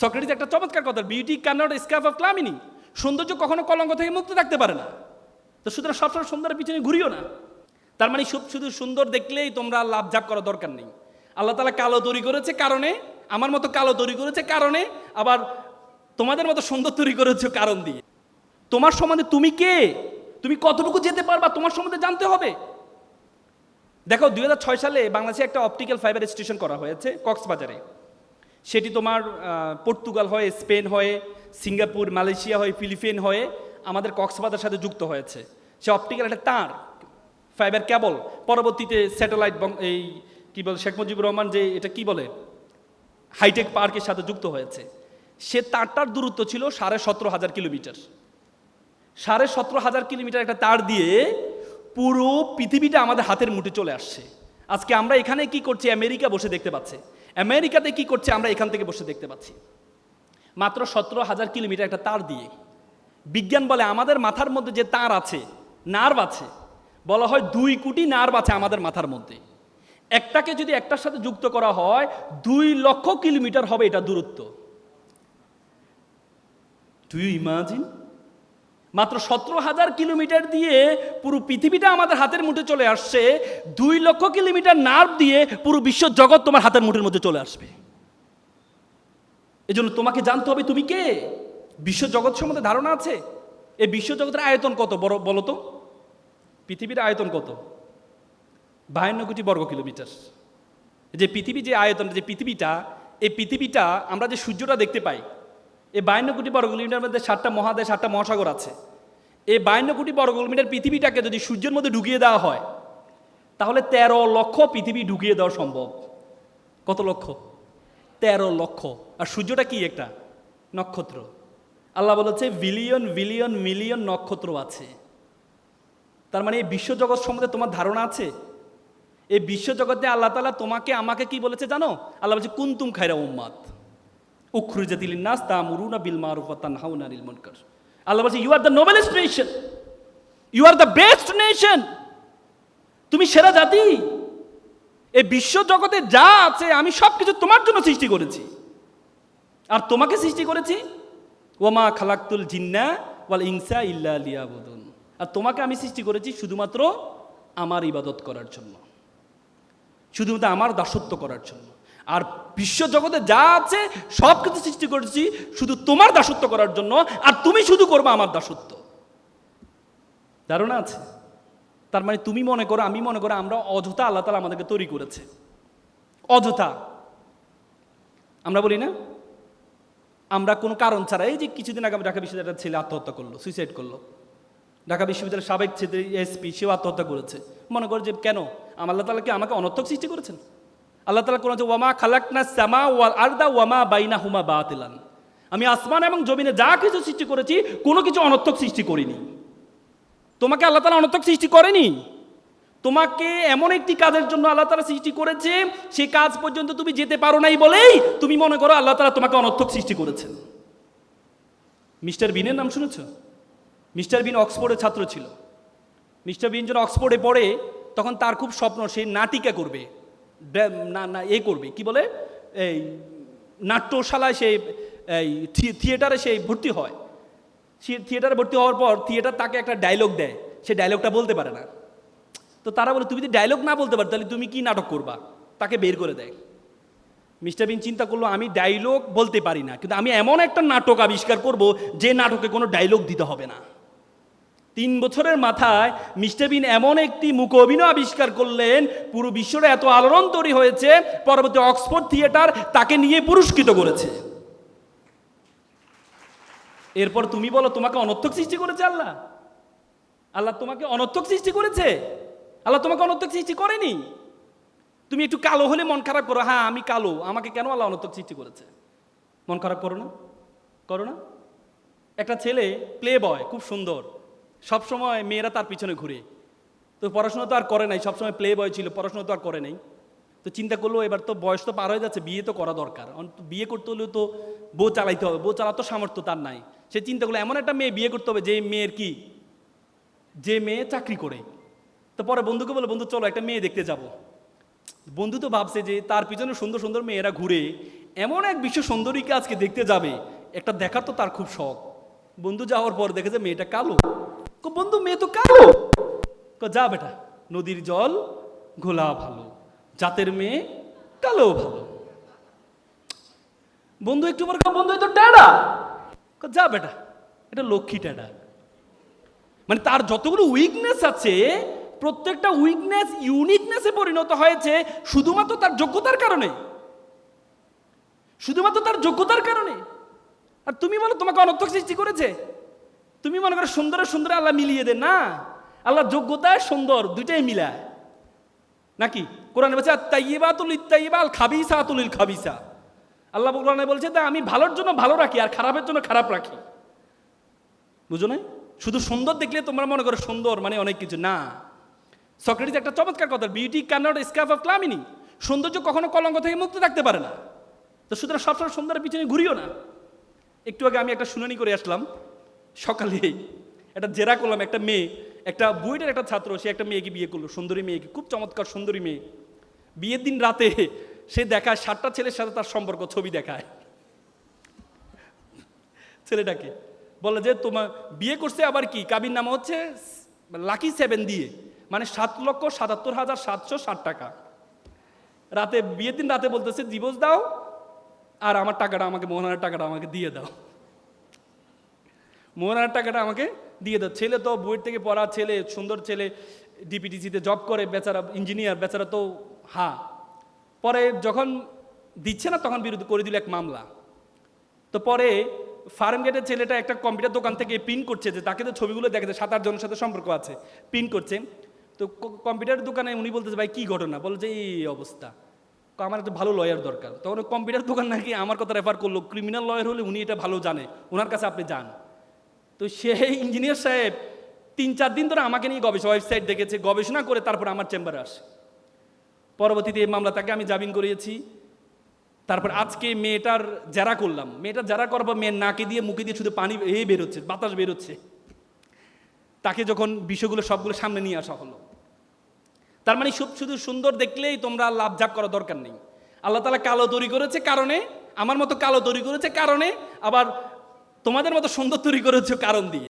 Socrates একটা চমৎকার কথা beauty can not escape of calumny সৌন্দর্য কখনো কলঙ্ক থেকে মুক্ত থাকতে পারে না। তো সুতরাং সবসময় সুন্দরের পিছনে ঘুরিও না। তার মানে শুধু সুন্দর দেখলেই তোমরা লাভ ঝাপ করার দরকার নেই। আল্লাহ তালা কালো তৈরি করেছে কারণে, আমার মতো কালো তৈরি করেছে কারণে, আবার তোমাদের মতো সুন্দর তৈরি করেছে কারণ দিয়ে। তোমার সম্বন্ধে তুমি কে? তুমি কতটুকু যেতে পারবা তোমার সম্বন্ধে জানতে হবে। দেখো, দুই হাজার ছয় সালে বাংলাদেশে একটা অপটিক্যাল ফাইবার স্টেশন করা হয়েছে কক্সবাজারে। সেটি তোমার পর্তুগাল হয়ে, স্পেন হয়ে, সিঙ্গাপুর, মালয়েশিয়া হয়ে, ফিলিপিন হয়ে, আমাদের কক্সবাজার সাথে যুক্ত হয়েছে। সে অপটিক্যাল একটা তার ফাইবার কেবল পরবর্তীতে স্যাটেলাইট এই কি বলে, শেখ মুজিবুর রহমান যে এটা কি বলে? হাইটেক পার্কের সাথে যুক্ত হয়েছে। সে তারটার দূরত্ব ছিল সাড়ে সতেরো হাজার কিলোমিটার। সাড়ে সতেরো হাজার কিলোমিটার একটা তার দিয়ে পুরো পৃথিবীটা আমাদের হাতের মুঠে চলে আসছে। আজকে আমরা এখানে কি করছি? আমেরিকা বসে দেখতে পাচ্ছে। আমেরিকাতে কি করছে আমরা এখান থেকে বসে দেখতে পাচ্ছি। মাত্র সতেরো হাজার কিলোমিটার একটা তার দিয়ে। বিজ্ঞান বলে আমাদের মাথার মধ্যে যে তার আছে নার্ভ আছে, বলা হয় দুই কোটি নার্ভ আছে আমাদের মাথার মধ্যে। একটাকে যদি একটার সাথে যুক্ত করা হয়, দুই লক্ষ কিলোমিটার হবে এটা দূরত্ব। ডু ইউ ইমাজিন মাত্র সতেরো হাজার কিলোমিটার দিয়ে পুরো পৃথিবীটা আমাদের হাতের মুঠে চলে আসছে। দুই লক্ষ কিলোমিটার নার্ভ দিয়ে পুরো বিশ্ব জগৎ তোমার হাতের মুঠের মধ্যে চলে আসবে। এজন্য তোমাকে জানতে হবে, তুমি কে? বিশ্ব জগৎ সম্বন্ধে ধারণা আছে? এই বিশ্ব জগতের আয়তন কত বড় বলো তো? পৃথিবীর আয়তন কত? বাহান্ন কোটি বর্গ কিলোমিটার। যে পৃথিবী যে আয়তন, যে পৃথিবীটা, এই পৃথিবীটা আমরা যে সূর্যটা দেখতে পাই এই বায়ান্ন কোটি বর্গ কিলোমিটার মধ্যে সাতটা মহাদেশ, সাতটা মহাসাগর আছে। এই বায়ান্ন কোটি বর্গ কিলোমিটার পৃথিবীটাকে যদি সূর্যের মধ্যে ঢুকিয়ে দেওয়া হয়, তাহলে তেরো লক্ষ পৃথিবী ঢুকিয়ে দেওয়া সম্ভব। কত লক্ষ? তেরো লক্ষ। আর সূর্যটা কি একটা? নক্ষত্র। আল্লাহ বলেছে, বিলিয়ন বিলিয়ন, মিলিয়ন নক্ষত্র আছে। তার মানে এই বিশ্বজগৎ সম্বন্ধে তোমার ধারণা আছে? এই বিশ্বজগতে আল্লাহ তালা তোমাকে, আমাকে কি বলেছে জানো? আল্লাহ বলছে, কুন্তুম খাইরা উম্মাদ উখরুজাতিল নাস তামুরুনা বিল মারুফ ওয়া তানহাউনা আনিল মুনকার আল্লাহ বলছে you are the noblest nation you are the best nation তুমি সেরা জাতি। এই বিশ্ব জগতে যা আছে, আমি সব কিছু তোমার জন্য সৃষ্টি করেছি। আর তোমাকে সৃষ্টি করেছি? ওমা খালাক্তুল জিন্না ওয়াল ইনসা ইল্লা লিয়াবুদুন। আর তোমাকে আমি সৃষ্টি করেছি শুধুমাত্র আমার ইবাদত করার জন্য। শুধুমাত্র আমার দাসত্ব করার জন্য। আর বিশ্ব জগতে যা আছে সব কিছু সৃষ্টি করেছি শুধু তোমার দাসত্ব করার জন্য, আর তুমি শুধু করবে আমার দাসত্ব। ধারণা আছে? তার মানে তুমি মনে করো, আমি মনে করো, আমরা অযথা আল্লাহ তালা আমাদেরকে তৈরি করেছে। অযথা। আমরা বলি না? আমরা কোনো কারণ ছাড়া এই যে কিছুদিন আগে ঢাকা বিশ্ববিদ্যালয়ের ছেলে আত্মহত্যা করল সুইসাইড করল। ঢাকা বিশ্ববিদ্যালয়ের সাবেক ছেলে এসপি সেও আত্মহত্যা করেছে। মনে করো যে কেন? আমার আল্লাহ তালা কি আমাকে অনর্থক সৃষ্টি করেছেন? আল্লাহ তালা কোনো ওয়ামা খালাকনা শ্যামা ওয়াল আরদা, ওয়ামা বাইনা হুমা বাতিলান। আমি আসমান এবং জমিনে যা কিছু সৃষ্টি করেছি, কোনো কিছু অনর্থক সৃষ্টি করিনি। তোমাকে আল্লাহ তালা অনর্থক সৃষ্টি করেনি? তোমাকে এমন একটি কাজের জন্য আল্লাহ তালা সৃষ্টি করেছে সেই কাজ পর্যন্ত তুমি যেতে পারো নাই বলেই তুমি মনে করো আল্লাহ তালা তোমাকে অনর্থক সৃষ্টি করেছেন। মিস্টার বিনের নাম শুনেছ? মিস্টার বিন অক্সফোর্ডের ছাত্র ছিল। মিস্টার বিন যখন অক্সফোর্ডে পড়ে, তখন তার খুব স্বপ্ন, সে নাটিকা করবে। ড্যা- না না, এ করবে। কি বলে? এই নাট্যশালায় সে, এই থিয়েটারে সে ভর্তি হয়। সে থিয়েটারে ভর্তি হওয়ার পর থিয়েটার তাকে একটা ডায়লগ দেয়। সে ডায়লগটা বলতে পারে না। তো তারা বলে, তুমি যদি ডায়লগ না বলতে পারো, তাহলে তুমি কি নাটক করবা? তাকে বের করে দেয়। মিস্টার বিন চিন্তা করল, আমি ডায়লগ বলতে পারি না, কিন্তু আমি এমন একটা নাটক আবিষ্কার করব, যে নাটকে কোনো ডায়লগ দিতে হবে না। তিন বছরের মাথায় মিস্টার বিন এমন একটি মুখ অভিনয় আবিষ্কার করলেন, পুরো বিশ্বটা এত আলোড়ন তৈরি হয়েছে, পরবর্তী অক্সফোর্ড থিয়েটার তাকে নিয়ে পুরস্কৃত করেছে। এরপর তুমি বলো, তোমাকে অনর্থক সৃষ্টি করেছে আল্লাহ? আল্লাহ তোমাকে অনর্থক সৃষ্টি করেছে? আল্লাহ তোমাকে অনর্থক সৃষ্টি করেনি? তুমি একটু কালো হলে মন খারাপ করো। হ্যাঁ আমি কালো। আমাকে কেন আল্লাহ অনর্থক সৃষ্টি করেছে? মন খারাপ করো না। করো না। একটা ছেলে প্লে বয় খুব সুন্দর। সব সময় মেয়েরা তার পিছনে ঘুরে। তো পড়াশোনা তো আর করে নাই, সবসময় প্লে বয় ছিল, পড়াশোনা তো আর করে নাই। তো চিন্তা করল, এবার তো বয়স তো পার হয়ে যাচ্ছে, বিয়ে তো করা দরকার। বিয়ে করতে হলেও তো বউ চালাইতে হবে, বউ চালাতো সামর্থ্য তার নাই। সে চিন্তা করল, এমন একটা মেয়ে বিয়ে করতে হবে, যে মেয়ের কি? যে মেয়ে চাকরি করে। তো পরে বন্ধুকে বলে বন্ধু, চলো একটা মেয়ে দেখতে যাব। বন্ধু তো ভাবছে যে তার পিছনে সুন্দর সুন্দর মেয়েরা ঘুরে, এমন এক বিশ্ব সুন্দরীকে আজকে দেখতে যাবে, একটা দেখার তো তার খুব শখ। বন্ধু যাওয়ার পর দেখে যে মেয়েটা কালো। কো বন্ধু, মেয়ে তো কালো। কো যা বেটা, নদীর জল ঘোলা ভালো, জাতের মেয়ে কালো ভালো। বন্ধু, একটু পর বন্ধু তো ট্যাডা। যা বেটা, এটা লক্ষ্মী ট্যাডা। মানে তার যতগুলো উইকনেস আছে, প্রত্যেকটা উইকনেস ইউনিকনেসে পরিণত হয়েছে, শুধুমাত্র তার যোগ্যতার কারণে। শুধুমাত্র তার যোগ্যতার কারণে। আর তুমি বলো, তোমাকে অনর্থক সৃষ্টি করেছে? তুমি মনে করো সুন্দরের সুন্দর আল্লাহ মিলিয়ে দে না? আল্লাহ যোগ্যতায় সুন্দর, দুইটাই মিলায়। নাকি? কোরআনে বলছে তাইবাতুল ইত্তাইবা আল খাবিসা তুলিল খাবিসা। আল্লাহ কোরআনে বলছে, তা আমি ভালোর জন্য ভালো রাখি, আর খারাপের জন্য খারাপ রাখি। বুঝো না শুধু সুন্দর দেখলে তোমরা মনে করো সুন্দর মানে অনেক কিছু, না। সক্রেটিস একটা চমৎকার কথা beauty cannot escape of calumny সৌন্দর্য কখনো কলঙ্ক থেকে মুক্ত থাকতে পারে না। তো সুতরাং সবসময় সুন্দরের পিছনে ঘুরিও না। একটু আগে আমি একটা শুনানি করে আসলাম। সকালে একটা জেরা করলাম, একটা মেয়ে, একটা বুয়েটের একটা ছাত্র, সে একটা মেয়েকে বিয়ে করল, সুন্দরী মেয়েকে, খুব চমৎকার সুন্দরী মেয়ে। বিয়ের দিন রাতে সে দেখায়, সাতটা ছেলের সাথে তার সম্পর্ক, ছবি দেখায়। ছেলেটাকে বলে যে, তোমার বিয়ে করছে আবার কি? কাবির নাম হচ্ছে লাকি সেভেন দিয়ে মানে সাত লক্ষ সাতাত্তর হাজার সাতশো ষাট টাকা। রাতে, বিয়ের দিন রাতে বলতেছে দিবস দাও, আর আমার টাকাটা, আমাকে মোহনার টাকাটা আমাকে দিয়ে দাও। মোহনার টাকাটা আমাকে দিয়ে দাও। ছেলে তো বইয়ের থেকে পড়া ছেলে, সুন্দর ছেলে ডিপিটিসিতে জব করে, বেচারা ইঞ্জিনিয়ার বেচারা তো, হা। পরে যখন দিচ্ছে না, তখন বিরুদ্ধে করে দিল এক মামলা। তো পরে ফার্ম গেটের ছেলেটা একটা কম্পিউটার দোকান থেকে প্রিন্ট করছে যে, তাকে তো ছবিগুলো দেখে যে সাত আট জনের সাথে সম্পর্ক আছে প্রিন্ট করছে। তো কম্পিউটার দোকানে উনি বলতেছে, ভাই, কী ঘটনা? বলে যে, এই অবস্থা। আমার একটা ভালো লয়ার দরকার। তখন কম্পিউটার দোকান নাকি আমার কথা রেফার করল। ক্রিমিনাল লয়ার হলে উনি এটা ভালো জানে। ওনার কাছে আপনি যান। তো সেই ইঞ্জিনিয়ার সাহেব তিন, চার দিন ধরে আমাকে নিয়ে গবেষণা ওয়েবসাইট দেখেছে, গবেষণা করে তারপর আমার চেম্বারে আসে। পরবর্তীতে এই মামলা তাকে আমি জামিন করিয়েছি। তারপর আজকে মেয়েটার জেরা করলাম। মেয়েটার জেরা করার পর মেয়ের নাকে দিয়ে, মুখে দিয়ে শুধু পানি এ বেরোচ্ছে, বাতাস বেরোচ্ছে। তাকে যখন বিষয়গুলো, সবগুলো সামনে নিয়ে আসা হলো। তার মানে সব শুধু সুন্দর দেখলেই তোমরা লাভ ঝাপ করা দরকার নেই। আল্লাহ তালা কালো তৈরি করেছে কারণে, আমার মতো কালো তৈরি করেছে কারণে, আবার তোমাদের মতো সুন্দর তৈরি করেছে কারণ দিয়ে।